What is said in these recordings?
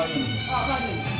关注，啊，关注。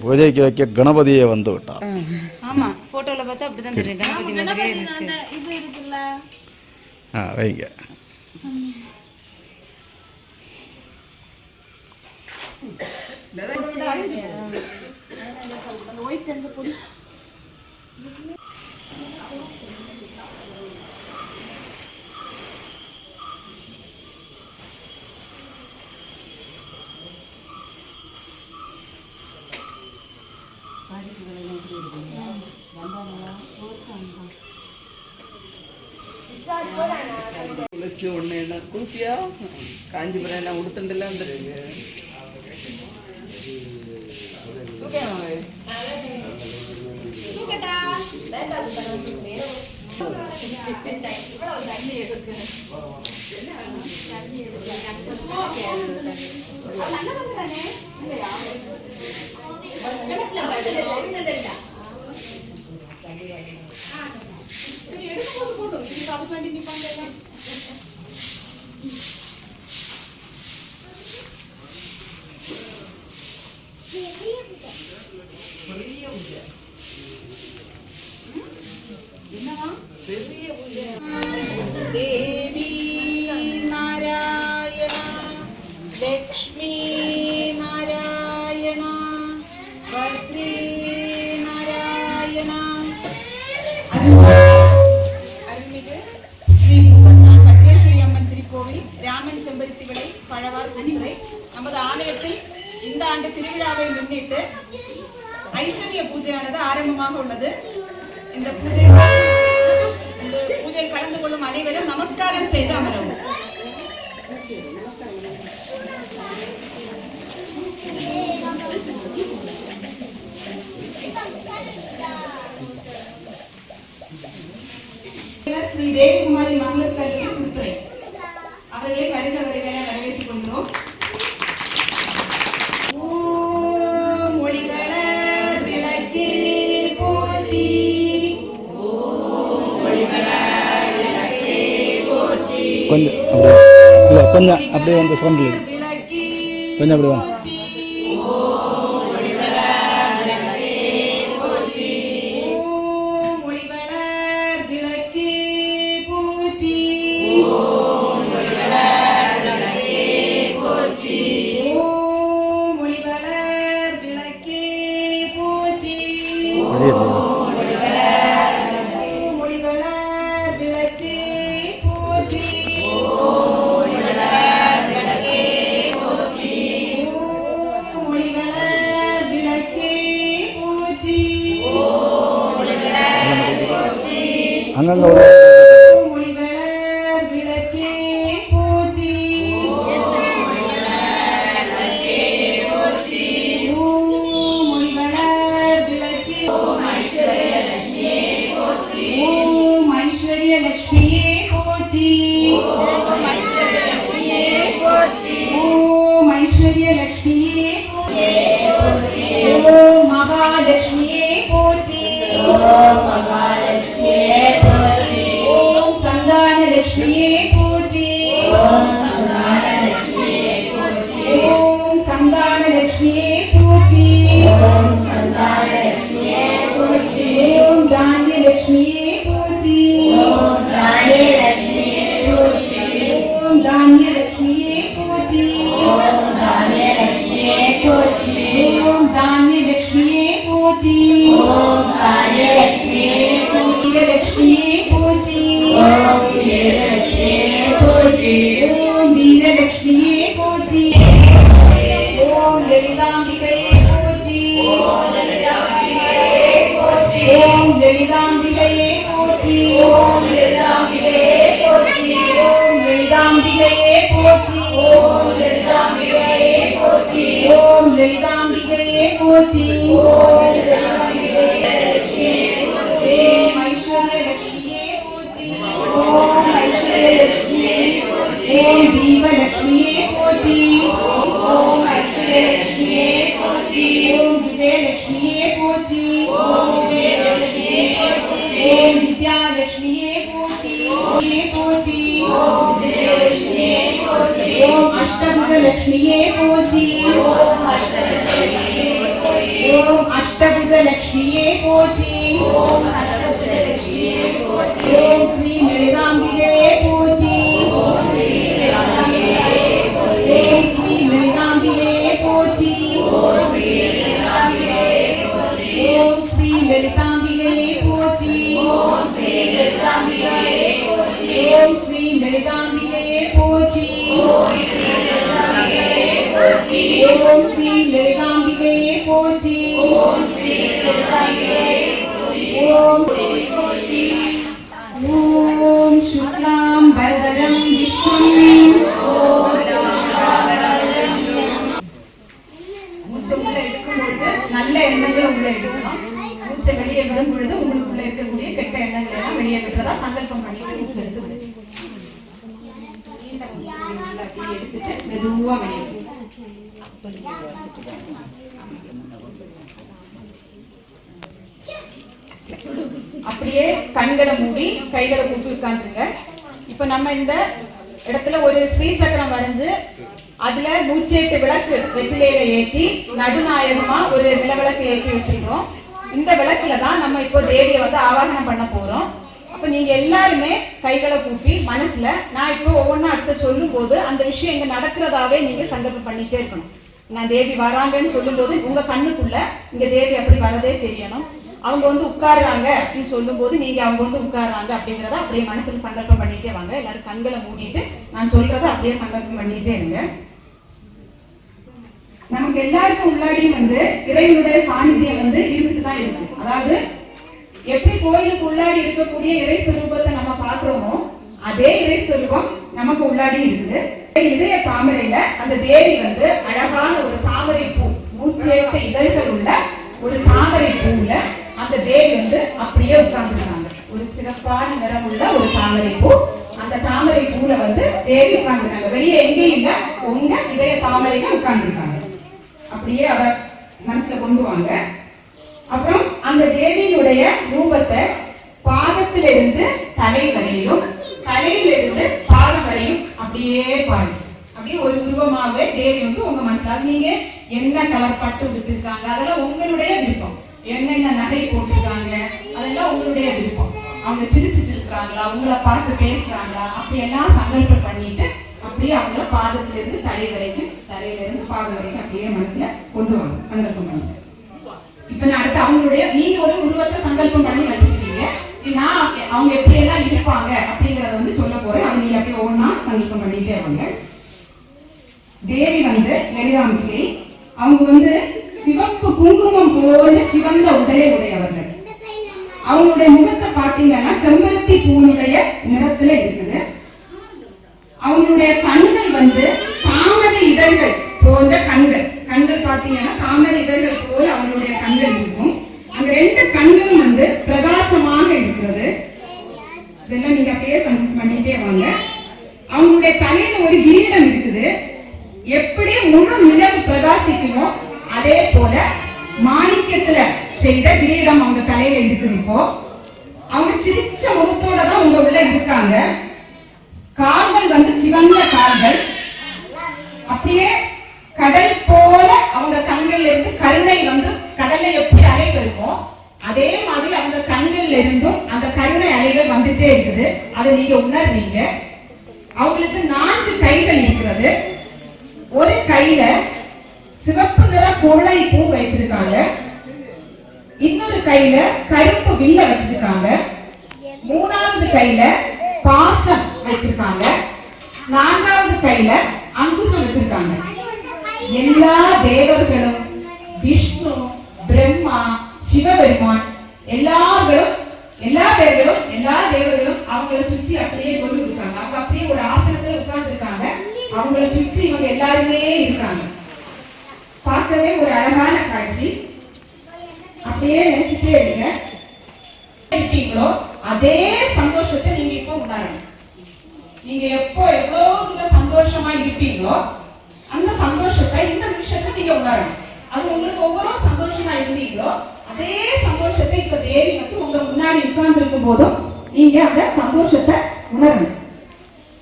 பூஜைக்கு வைக்க கணபதியை வந்து விட்டார் ஆமா போட்டோல பார்த்தா அப்படிதான் தெரியும். கணபதி மாதிரியே இருக்கு. இது இருக்குல்ல. ஆ வைங்க. லட்சு ஒன்று என்ன குளிப்பியா காஞ்சிபுரம் என்ன உடுத்துண்டுல வந்துருக்கு தேவி శ్రీ దేవి కుమారి మంగళ கொஞ்சம் அப்படியே வந்து ஃப்ரண்ட்ல கொஞ்சம் அப்படி வாங்க. আনন্দ Thank you. ஓம் ஐஸ்வர்யலட்சுமி ஓம் தீபலட்சுமி நம்ம இந்த இடத்துல ஒரு ஸ்ரீ சக்கரம் வரைஞ்சு அதுல நூற்றி எட்டு விளக்கு வெற்றிலையில ஏற்றி நடுநாயகமா ஒரு நிலவிளக்கு ஏற்றி வச்சிருக்கோம். இந்த விளக்குல தான் நம்ம இப்போ தேவியை வந்து ஆவாகனம் பண்ண போறோம். அப்ப நீங்க எல்லாருமே கைகளை கூப்பி மனசுல நான் இப்போ ஒவ்வொன்றா அடுத்து சொல்லும் போது அந்த விஷயம் இங்க நடக்கிறதாவே நீங்க சங்கல்பம் பண்ணிட்டே இருக்கணும். நான் தேவி வராங்கன்னு சொல்லும்போது உங்க கண்ணுக்குள்ள இங்க தேவி அப்படி வரதே தெரியணும். அவங்க வந்து உட்காருறாங்க அப்படின்னு சொல்லும்போது நீங்கள் அவங்க வந்து உட்காருறாங்க அப்படிங்கிறத அப்படியே மனசில் சங்கல்பம் பண்ணிகிட்டே வாங்க. எல்லாரும் கண்களை மூடிட்டு நான் சொல்கிறத அப்படியே சங்கல்பம் பண்ணிகிட்டே இருங்க. நமக்கு எல்லாருக்கும் முன்னாடியும் வந்து இறைவனுடைய சாநித்தியம் வந்து இருந்துட்டு தான் இருக்கு. அதாவது எப்படி கோயிலுக்கு உள்ளாடி இருக்கக்கூடிய இறை சுரூபத்தை நம்ம பார்க்குறோமோ அதே இறை சுரூபம் நமக்கு உள்ளாடி இருக்குது. இதய தாமரையில அந்த தேவி வந்து அழகான ஒரு தாமரை பூ நூற்றி எட்டு இதழ்கள் உள்ள ஒரு தாமரை பூவில் அந்த தேவி வந்து அப்படியே உட்கார்ந்துருக்காங்க. ஒரு சிறப்பான நிறம் உள்ள ஒரு தாமரை பூ. அந்த தாமரை பூல வந்து தேவி உட்கார்ந்துருக்காங்க. வெளியே எங்கேயும் இல்ல. உங்க இதய தாமரையில உட்கார்ந்துருக்காங்க. அப்படியே அவர் மனசுல கொண்டு வாங்க. அப்புறம் அந்த தேவியினுடைய ரூபத்தை பாதத்திலிருந்து தலை வரையிலும் தலையிலிருந்து பாதம் வரையும் அப்படியே பாருங்க. அப்படியே ஒரு உருவமாகவே தேவி வந்து உங்க மனசுல நீங்க என்ன கலர் பட்டு உடுத்திருக்காங்க? அதெல்லாம் உங்களுடைய விருப்பம். என்னென்ன நகை போட்டிருக்காங்க. அதெல்லாம் உங்களுடைய விருப்பம். அவங்க சிரிச்சிட்டு இருக்கிறாங்களா? உங்களை பார்த்து பேசுறாங்களா? அப்படி எல்லாம் சங்கல்பம் பண்ணிட்டு அப்படியே அவங்கள பாதத்திலிருந்து தலை வரைக்கும் தலையிலிருந்து பாதம் வரைக்கும் அப்படியே மனசுல கொண்டு வாங்க. சங்கல்பம் பண்ணுங்க. இப்ப நான் அடுத்து அவங்களுடைய நீங்க ஒரு உருவத்தை சங்கல்பம் பண்ணி வச்சுக்கிட்டீங்க. நான் அப்படி- அவங்க எப்படி எல்லாம் இருப்பாங்க அப்படிங்கறத வந்து சொல்ல போறேன். அது நீங்க அப்படியே ஒவ்வொன்றா சங்கல்பம் பண்ணிட்டே வாங்க. தேவி வந்து லலிதாம்பிகை. அவங்க வந்து சிவப்பு குங்குமம் போல சிவந்த உடலை உடையவர்கள். அவங்களுடைய முகத்தை பார்த்தீங்கன்னா செம்பருத்தி பூனுடைய நிறத்துல இருக்குது. அவங்களுடைய கண்கள் வந்து தாமரை இதழ்கள் போன்ற கண்கள். கண்கள் பார்த்தீங்கன்னா தாமரை இதழ்கள் போல அவங்களுடைய கண்கள் இருக்கும். அந்த ரெண்டு கண்களும் வந்து பிரகாசமாக இருக்கிறது. இதெல்லாம் நீங்க அப்படியே பண்ணிட்டே வாங்க. அவங்களுடைய தலையில ஒரு கிரீடம் இருக்குது. எப்படி முழு நிலவு பிரகாசிக்குமோ அதே போல மாணிக்கத்துல செய்த கிரீடம் அவங்க தலையில இருக்குது இப்போ. அவங்க சிரிச்ச முகத்தோட தான் உங்க உள்ள இருக்காங்க. கால்கள் வந்து சிவந்த கால்கள். அப்படியே கடல் போல அவங்க கண்கள்ல இருந்து கருணை வந்து கடலை எப்படி அலை அதே மாதிரி அவங்க கண்கள்ல இருந்தும் அந்த கருணை அலைகள் வந்துட்டே இருக்குது. அதை நீங்க உணர்றீங்க. அவங்களுக்கு நான்கு கைகள் இருக்கிறது. ஒரு கையில சிவப்பு நிற குவளை பூ வைத்திருக்காங்க. இன்னொரு கையில கருப்பு வில்ல வச்சிருக்காங்க. மூணாவது கையில பாசம் வச்சிருக்காங்க. நான்காவது கையில அங்குசம் வச்சிருக்காங்க. எல்லா தேவர்களும் விஷ்ணு பிரம்மா சிவபெருமான் எல்லார்களும் எல்லா பேர்களும் எல்லா தேவர்களும் அவங்கள சுற்றி அப்படியே கொண்டு இருக்காங்க. அவங்க அப்படியே ஒரு ஆசனத்துல உட்கார்ந்து இருக்காங்க அவங்கள சுற்றி இவங்க எல்லாருமே இருக்காங்க. பார்க்கவே ஒரு அழகான காட்சி. அப்படியே நினைச்சுட்டே இருங்க. இருப்பீங்களோ? அதே சந்தோஷத்தை நீங்க இப்போ உணரணும். நீங்க எப்போ எவ்வளவு தூரம் சந்தோஷமா இருப்பீங்களோ அந்த சந்தோஷத்தை இந்த நிமிஷத்தை நீங்க உணரணும். அது உங்களுக்கு ஒவ்வொரு சந்தோஷமா இருந்தீங்களோ அதே சந்தோஷத்தை இப்ப தேவி வந்து உங்க முன்னாடி உட்கார்ந்து இருக்கும் போதும் நீங்க அந்த சந்தோஷத்தை உணரணும்.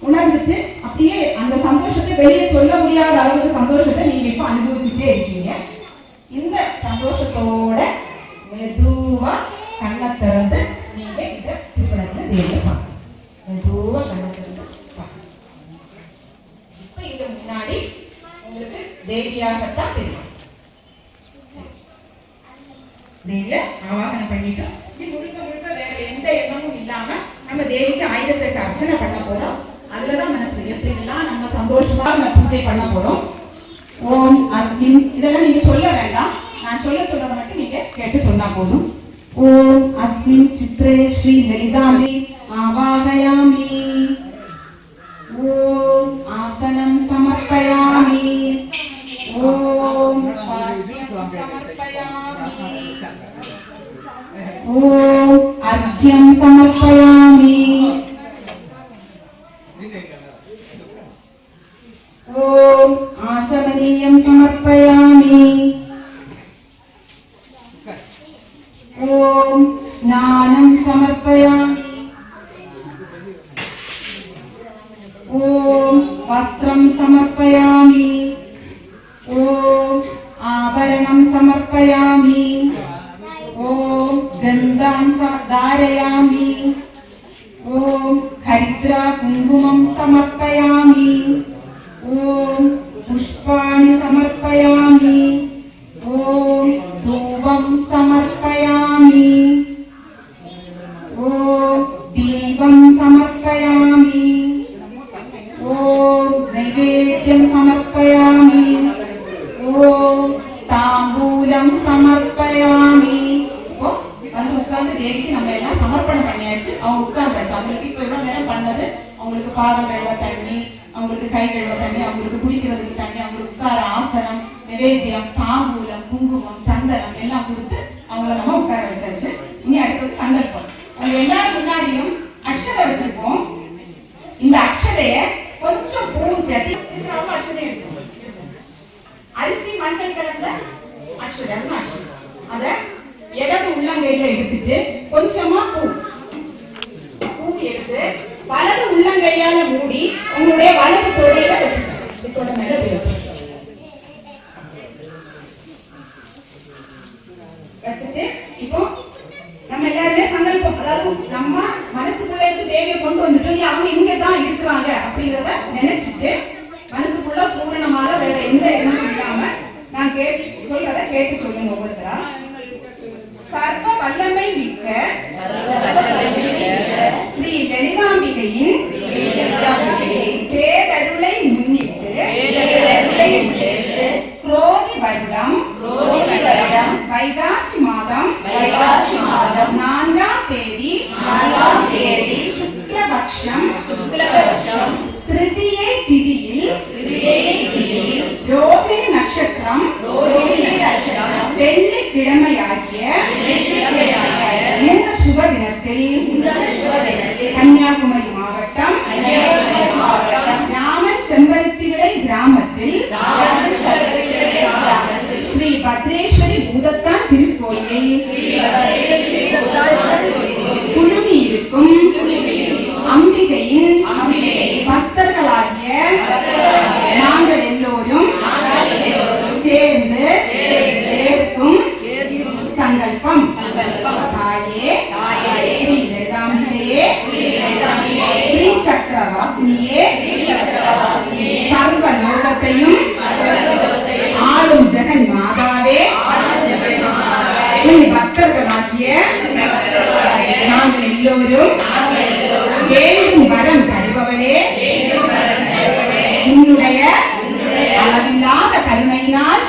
உணர்ந்துட்டு அப்படியே அந்த சந்தோஷத்தை வெளியே சொல்ல முடியாத அளவுக்கு பூஜை பண்ண போறோம். ஓம் அஸ்மின். இதெல்லாம் நீங்க சொல்ல வேண்டாம். நான் சொல்ல சொல்றத மட்டும் நீங்க கேட்டு சொன்னா போதும். ஓம் அஸ்மின் சித்ரே ஸ்ரீ லலிதாம்பி ஆவாகயாமி. ஓம் ஆசனம் சமர்ப்பயாமி. ஓம் பாத்யம் சமர்ப்பயாமி. ஓம் அர்க்யம் சமர்ப்பயாமி. ஓம் ஆசமனீயம் சமர்ப்ப పుష్పాన్ని సమర్పయామి. நிவேத்தியம் தாம்பூலம் குங்குமம் சந்தனம் எல்லாம் கொடுத்து அவங்கள நம்ம உட்கார வச்சாச்சு. இனி அடுத்தது சந்தர்ப்பம். அவங்க எல்லாரும் முன்னாடியும் அக்ஷதை வச்சிருப்போம். இந்த அக்ஷதைய கொஞ்சம் பூவும் சேர்த்து ரொம்ப அக்ஷதை எடுக்கும் அரிசி மஞ்சள் கலந்த அக்ஷதை. அதுதான் அக்ஷதை. அத இடது உள்ளங்கையில எடுத்துட்டு கொஞ்சமா பூ. பூ எடுத்து வலது உள்ளங்கையால மூடி உங்களுடைய வலது தொடையில வச்சுக்கணும் தொட மேல வச்சுக்கணும் வச்சுட்டு இப்போ நம்ம எல்லாருமே சங்கல்பம் அதாவது நம்ம மனசுக்குள்ள இருந்து தேவியை கொண்டு வந்துட்டோம் அவங்க இங்க தான் இருக்கிறாங்க அப்படிங்கறத நினைச்சிட்டு மனசுக்குள்ள பூரணமாக வேற எந்த எண்ணமும் இல்லாம நான் கேட்டு சொல்றத கேட்டு சொல்லுங்க ஒவ்வொருத்தரா. சர்வ வல்லமை மிக்க ஸ்ரீ லலிதாம்பிகையின் பேரருளை வைகாசி மாதம். வைகாசி மாதம். நான்காம் தேதி. நான்காம் தேதி. சுக்லபக்ஷம். சுக்லபட்சம் திருதியை திதியில். திருதியை திதியில். ரோகிணி நட்சத்திரம். ரோகிணி நட்சத்திரம். வெள்ளிக்கிழமையாகிய வேண்டும் வரம் தருபவளே. உன்னுடைய அளவில்லாத கருணையினால்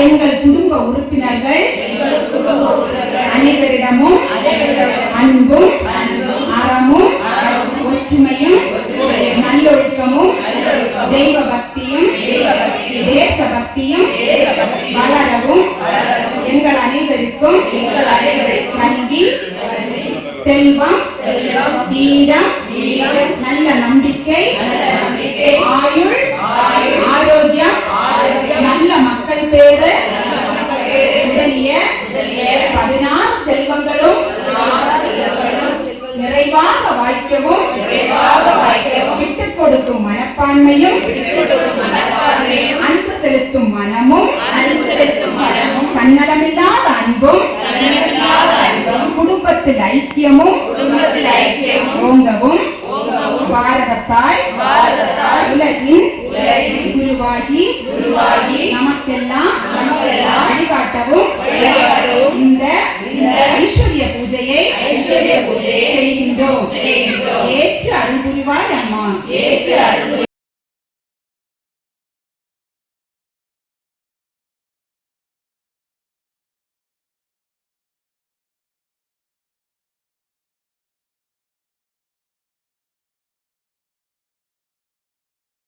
எங்கள் குடும்ப உறுப்பினர்கள் அனைவரிடமும் அன்பும் அறமும் ஒற்றுமையும் நல்லொழுக்கமும் தெய்வ பக்தியும் தேச பக்தியும் வளரவும் எங்கள் அனைவருக்கும் கல்வி செல்வம் வீரம் நல்ல நம்பிக்கை ஆயுள் ஆரோக்கியம் நல்ல மக்கள் பேரு முதலிய பதினாறு செல்வங்களும் நிறைவாக வாய்க்கவும் விட்டுக் கொடுக்கும் மனப்பான்மையும் அன்பு செலுத்தும் மனமும் தன்னலமில்லாத அன்பும் குடும்பத்தில் ஐக்கியமும் குடும்பத்தில் ஐக்கியமும் ஓங்கவும் பாரதத்தாய் பாரதத்தாய் உலகின் உலகின் குருவாகி குருவாகி நமக்கெல்லாம் வழிகாட்டவும் இந்த இந்த ஐஸ்வர்ய பூஜையை ஐஸ்வர்ய பூஜையை செய்கின்றோம். செய்கின்றோம். ஏற்று அருள் புரிவாய் அம்மா. ஏற்று அருள்